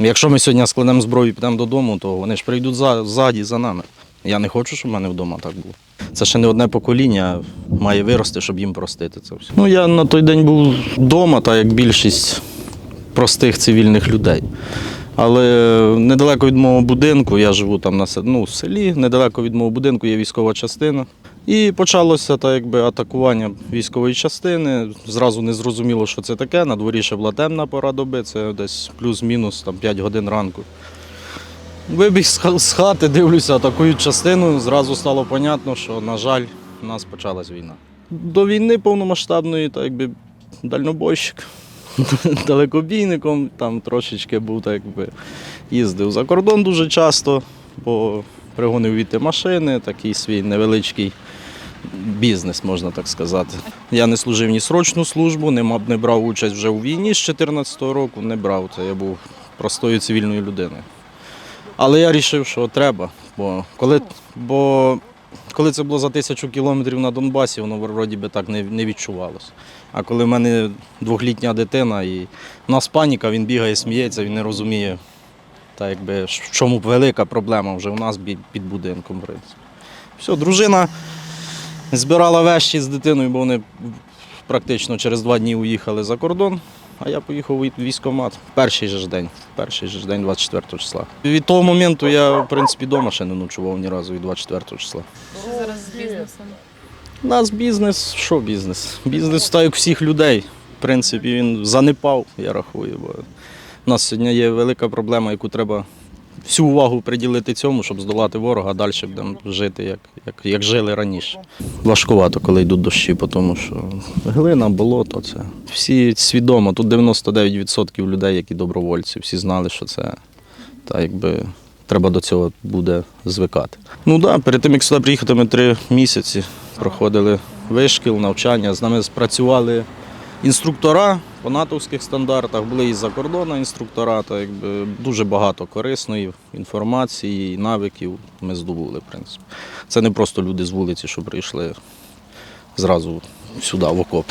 Якщо ми сьогодні складемо зброю і підемо додому, то вони ж прийдуть за, ззаді за нами. Я не хочу, щоб в мене вдома так було. Це ще не одне покоління має вирости, щоб їм простити це все. Ну я на той день був вдома, так як більшість простих цивільних людей. Але недалеко від мого будинку, я живу там на ну, в селі, недалеко від мого будинку є військова частина. І почалося так, якби, атакування військової частини. Зразу не зрозуміло, що це таке. На дворі ще була темна пора доби, це десь плюс-мінус там, 5 годин ранку. Вибіг з хати, дивлюся, атакують частину. Зразу стало понятно, що, на жаль, у нас почалась війна. До війни повномасштабної, так якби дальнобойщик, далекобійником, там трошечки був, так якби їздив за кордон дуже часто, бо пригонив віти машини, такий свій невеличкий бізнес, можна так сказати. Я не служив ні срочну службу, не, брав участь вже у війні з 2014 року, не брав. Це я був простою цивільною людиною. Але я вирішив, що треба. Бо коли, бо коли це було за тисячу кілометрів на Донбасі, воно вроді би так не, не відчувалося. А коли в мене двохлітня дитина і в нас паніка, він бігає, сміється, він не розуміє, та якби, в чому велика проблема вже у нас під будинком. в принципі. Все, дружина збирала вещі з дитиною, бо вони практично через два дні уїхали за кордон. А я поїхав у військкомат перший же ж день, перший же ж день 24 числа. Від того моменту я, в принципі, вдома ще не ночував ні разу від 24 числа. Що зараз з бізнесом? У нас бізнес, що бізнес? Бізнес так як всіх людей. В принципі, він занепав, я рахую. Бо у нас сьогодні є велика проблема, яку треба всю увагу приділити цьому, щоб здолати ворога, а далі будемо жити, як, як, як жили раніше. Важкувато, коли йдуть дощі, тому що глина, болото це. Всі свідомо, тут 99% людей, які добровольці, всі знали, що це та якби. Треба до цього буде звикати. Ну так, да, перед тим як сюди приїхати, ми три місяці проходили вишкіл, навчання. З нами спрацювали інструктора по натовських стандартах, були і за кордону інструктора, та якби дуже багато корисної інформації і навиків ми здобули, в принципі. Це не просто люди з вулиці, що прийшли зразу сюди, в окоп.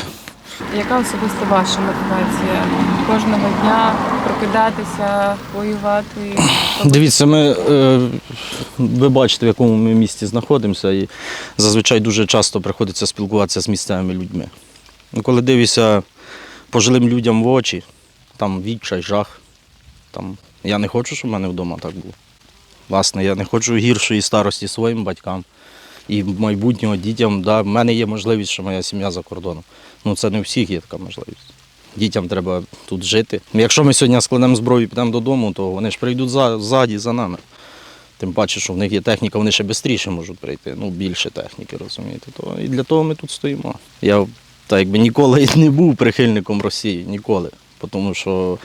Яка особисто ваша мотивація? Кожного дня прокидатися, воювати? Дивіться, ми, е, ви бачите, в якому ми місті знаходимося, і зазвичай дуже часто приходиться спілкуватися з місцевими людьми. Ну, Коли дивишся пожилим людям в очі, там відчай, жах. Там, я не хочу, щоб в мене вдома так було. Власне, я не хочу гіршої старості своїм батькам і майбутнього дітям. Да, в мене є можливість, що моя сім'я за кордоном. Ну це не у всіх є така можливість. Дітям треба тут жити. Якщо ми сьогодні складемо зброю і підемо додому, то вони ж прийдуть за, ззаді за нами. Тим паче, що в них є техніка, вони ще швидше можуть прийти, ну більше техніки, розумієте. То, і для того ми тут стоїмо. Я так якби ніколи не був прихильником Росії, ніколи. Тому що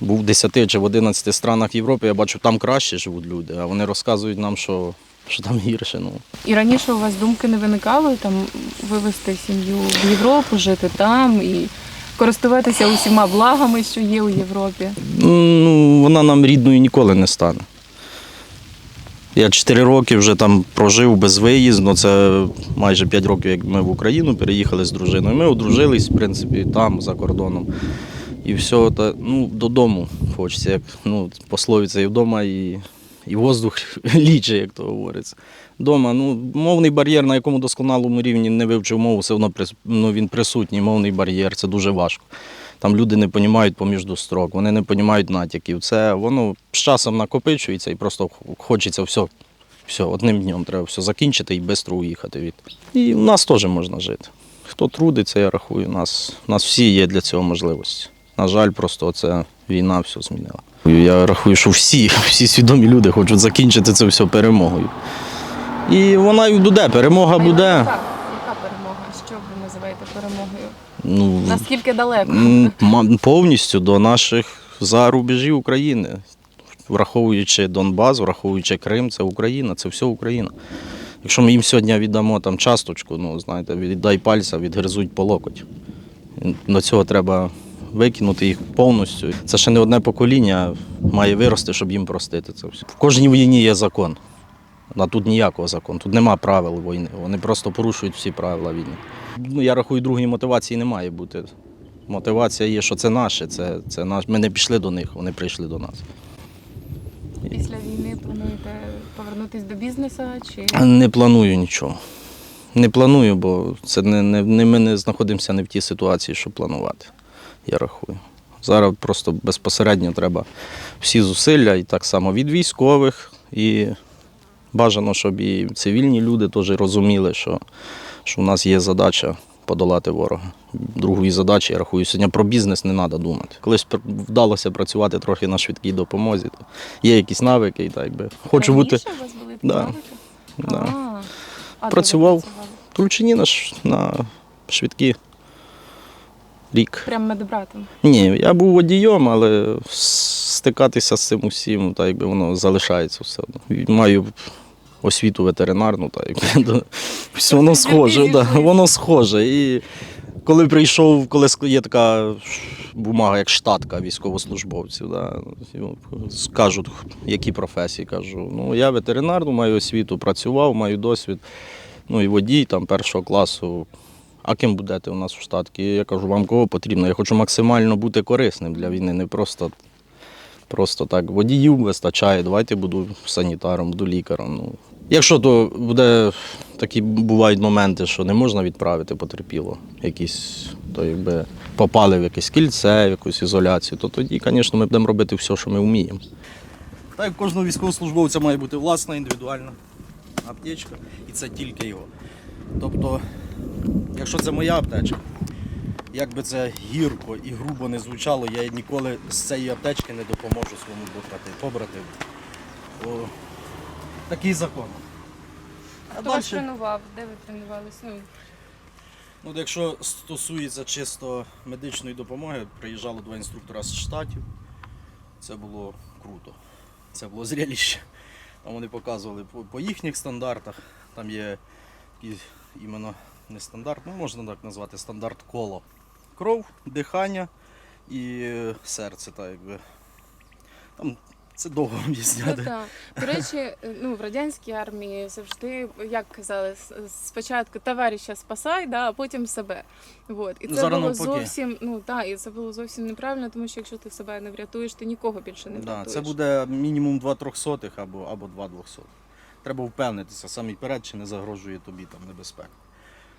був в 10 чи в 11 странах Європи, я бачу, там краще живуть люди, а вони розказують нам, що, що там гірше. Ну. І раніше у вас думки не виникали там вивезти сім'ю в Європу, жити там і користуватися усіма благами, що є у Європі. Ну, вона нам рідною ніколи не стане. Я 4 роки вже там прожив без виїзду. Це майже 5 років, як ми в Україну переїхали з дружиною. Ми одружились, в принципі, там, за кордоном. І все, та, ну, додому хочеться, як ну, пословиця і вдома, і, і воздух ліче, як то говориться. Дома, ну, мовний бар'єр, на якому досконалому рівні не вивчив мову, все одно ну, він присутній, мовний бар'єр, це дуже важко. Там люди не розуміють поміж строк, вони не розуміють натяків. Це воно з часом накопичується і просто хочеться все, все одним днем треба все закінчити і швидко уїхати від. І в нас теж можна жити. Хто трудиться, я рахую, у нас, у нас всі є для цього можливості. На жаль, просто ця війна все змінила. Я рахую, що всі, всі свідомі люди хочуть закінчити це все перемогою. І вона і буде, перемога буде. Яка, яка перемога? Що ви називаєте перемогою? Ну, Наскільки далеко? М, Повністю до наших за рубежів України. Враховуючи Донбас, враховуючи Крим, це Україна, це все Україна. Якщо ми їм сьогодні віддамо там часточку, ну знаєте, віддай пальця, відгризуть по локоть. До цього треба викинути їх повністю. Це ще не одне покоління має вирости, щоб їм простити це все. В кожній війні є закон. А тут ніякого закону, тут нема правил війни. Вони просто порушують всі правила війни. Ну, я рахую, другої мотивації не має бути. Мотивація є, що це наше, це, це наш. Ми не пішли до них, вони прийшли до нас. Після війни плануєте повернутися до бізнесу чи Не планую нічого. Не планую, бо це не, не, не ми не знаходимося не в тій ситуації, щоб планувати. Я рахую. Зараз просто безпосередньо треба всі зусилля, і так само від військових, і бажано, щоб і цивільні люди теж розуміли, що, що у нас є задача подолати ворога. Другої задачі, я рахую, сьогодні про бізнес не треба думати. Колись вдалося працювати трохи на швидкій допомозі, то є якісь навики, і так би. Хочу бути. У вас були Да. навики? Да. А, а де ви Працював. працювали? В Тульчині на, ш- на швидкі рік. Прям медбратом. Ні, я був водієм, але стикатися з цим усім, так якби воно залишається все одно. Маю освіту ветеринарну, так якби воно схоже, да, воно схоже. І коли прийшов, коли є така бумага, як штатка військовослужбовців, да, кажуть, які професії. Кажу, ну я ветеринарну маю освіту, працював, маю досвід. Ну і водій там першого класу. А ким будете у нас в штатці? Я кажу, вам кого потрібно? Я хочу максимально бути корисним для війни, не просто, просто так. Водіїв вистачає, давайте буду санітаром, буду лікарем. Ну. Якщо то буде такі бувають моменти, що не можна відправити потерпіло, якісь, то якби попали в якесь кільце, в якусь ізоляцію, то тоді, звісно, ми будемо робити все, що ми вміємо. Так кожного військовослужбовця має бути власна індивідуальна аптечка, і це тільки його. Тобто, якщо це моя аптечка, як би це гірко і грубо не звучало, я ніколи з цієї аптечки не допоможу своєму побратиму. Такий закон. А Хто вас тренував? Де ви тренувались? Ну, ну, якщо стосується чисто медичної допомоги, приїжджало два інструктора з штатів. Це було круто. Це було зрелище. Там вони показували по, по їхніх стандартах. Там є такий іменно не стандарт, ну можна так назвати стандарт коло. Кров, дихання і е, серце, так якби. Там це довго ну об'ясняти. так. До речі, ну в радянській армії завжди як казали, спочатку товариша спасай, да, а потім себе. Вот. І Ну, це зараз було навпаки. зовсім, ну так, і це було зовсім неправильно, тому що якщо ти себе не врятуєш, ти нікого більше не Да, врятуєш. це буде мінімум 2 трьохсотих або, або 2 двохсотих. Треба впевнитися самі перед, чи не загрожує тобі там небезпека.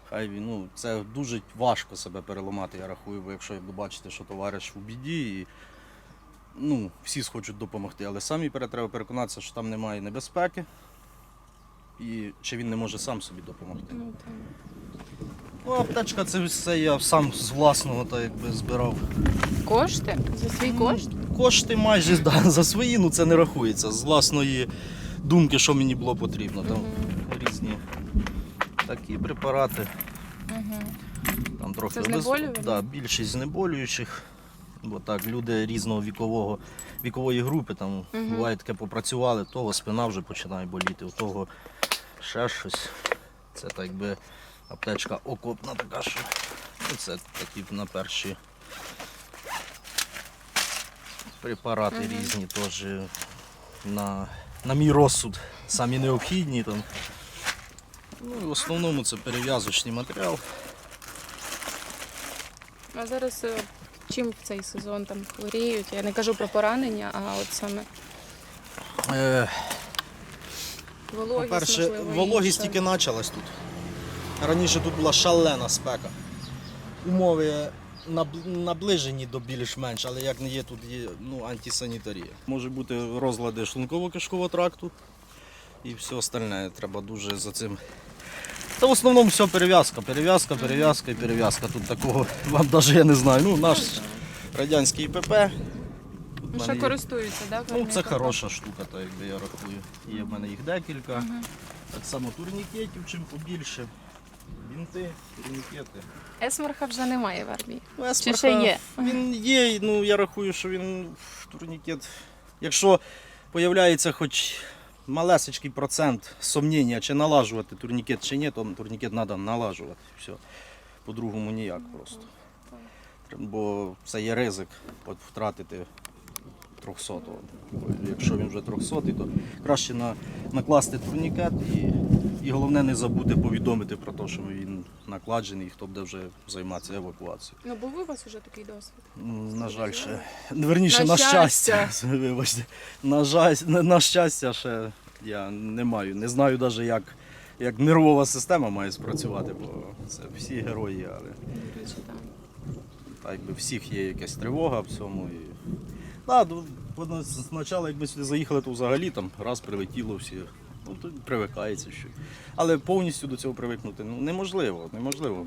Хай він, ну, це дуже важко себе переламати, я рахую, бо якщо ви бачите, що товариш у біді, і ну, всі схочуть допомогти, але самі треба переконатися, що там немає небезпеки, і чи він не може сам собі допомогти. Ну. Ну, аптечка це все я сам з власного так, якби збирав. Кошти? За свій кошт? Кошти майже да, за свої, ну це не рахується. З власної думки, що мені було потрібно. Там різні такі препарати. Угу. Там трохи Це обез- Да, більшість знеболюючих. Бо так, люди різного вікового, вікової групи, там Мгм. буває таке попрацювали, в того спина вже починає боліти, у того ще щось. Це так якби аптечка окопна така, що ну, це такі на перші препарати Мгм. різні теж на, на мій розсуд, самі необхідні. Там. Ну, і в основному це перев'язочний матеріал. А зараз е, чим в цей сезон там хворіють? Я не кажу про поранення, а от саме Е, вологість, По-перше, можливо, вологість інша. тільки почалась тут. Раніше тут була шалена спека. Умови наб- наближені до більш-менш, але як не є, тут є ну, антисанітарія. Може бути розлади шлунково-кишкового тракту і все остальне. Треба дуже за цим. Та в основному все перев'язка, перев'язка, перев'язка і перев'язка. Тут такого вам навіть я не знаю. Ну, наш радянський ІПП. Тут Ну, ще користуються, так? Ну, це хороша штука, так якби я рахую. Є в мене їх декілька. Так само турнікетів, чим побільше. Бінти, турнікети. Есмарха вже немає в армії. Ну, Чи ще є? Він є, ну я рахую, що він турнікет. Якщо появляється хоч малесечкий процент сумніння, чи налажувати турнікет чи ні, то турнікет треба налажувати. Все. По-другому ніяк просто. Бо це є ризик втратити 300-го. Якщо він вже 300 то краще на, накласти турнікет і, і головне не забути повідомити про те, що він накладжений, хто буде вже займатися евакуацією. Ну був у вас вже такий досвід? На жаль, ще. Верніше, На на, щастя. щастя. Вибачте. На, жаль, на, щастя, ще я не маю. Не знаю навіть, як, як нервова система має спрацювати, бо це всі герої, але так. якби всіх є якась тривога в цьому. І... Да, ну, спочатку, якби сюди заїхали, то взагалі там раз прилетіло всі. Ну, то привикається що. Але повністю до цього привикнути ну, неможливо. неможливо.